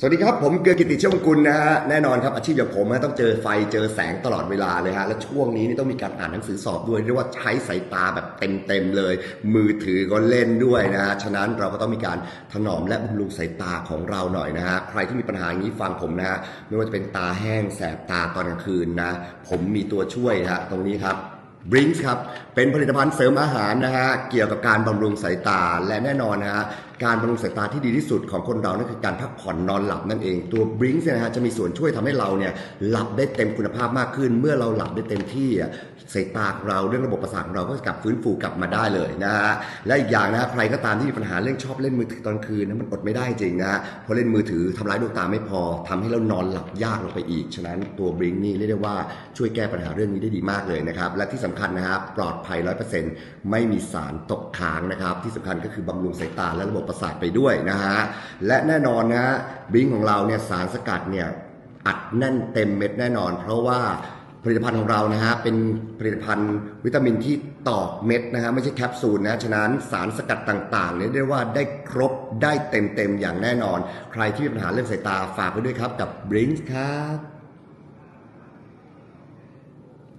สวัสดีครับ ผมเกือกิติเชี่ยวมกุลนะฮะแน่นอนครับอาชีพอย่างผมฮะต้องเจอไฟเจอแสงตลอดเวลาเลยฮะและช่วงนี้นี่ต้องมีการอ่านหนังสือสอบด้วยเรียกว่าใช้สายตาแบบเต็มๆเลย มือถือก็เล่นด้วยนะฮะฉะนั้นเราก็ต้องมีการถนอมและบำรุงสายตาของเราหน่อยนะฮะใครที่มีปัญหาอย่างนี้ฟังผมนะฮะไม่ว่าจะเป็นตาแห้งแสบตาตอนกลางคืนนะผมมีตัวช่วยนะฮะตรงนี้ครับบริงส์ครับเป็นผลิตภัณฑ์เสริมอาหารนะฮะเกี่ยวกับการบำรุงสายตาและแน่นอนนะฮะการบำรุงสายตาที่ดีที่สุดของคนเรานั่นคือการพักผ่อนนอนหลับนั่นเอง ตัวบริงส์เนี่ยนะฮะจะมีส่วนช่วยทำให้เราเนี่ยหลับได้เต็มคุณภาพมากขึ้น เมื่อเราหลับได้เต็มที่สายตาของเราเรื่องระบบประสาทของเราก็จะกลับฟื้นฟูกลับมาได้เลยนะฮะและอีกอย่างนะฮะใครก็ตามที่มีปัญหาเรื่องชอบเล่นมือถือตอนคืนนะมันอดไม่ได้จริงนะฮะเพราะเล่นมือถือทำร้ายดวงตาไม่พอทำให้เรานอนหลับยากลงไปอีกฉะนั้นตัวบริงนี่เรียกได้ว่าช่วยแก้ปัญหาเรื่องนี้ได้ดีมากเลยนะครับและที่สำคัญนะครับปลอดภัย100%ไม่มีสารตกค้างนะครับที่สำคัญก็คือบำรุงสายตาและระบบประสาทไปด้วยนะฮะและแน่นอนนะฮะบิงของเราเนี่ยสารสกัดเนี่ยอัดแน่นเต็มเม็ดแน่นอน เพราะว่าผลิตภัณฑ์ของเรานะฮะเป็นผลิตภัณฑ์วิตามินที่ตอกเม็ดนะฮะไม่ใช่แคปซูลนะฉะนั้นสารสกัดต่างๆเนี่ยเรียกว่าได้ครบได้เต็มๆอย่างแน่นอน ใครที่มีปัญหาเรื่องสายตาฝากไว้ด้วยครับกับ b r i n k ครับ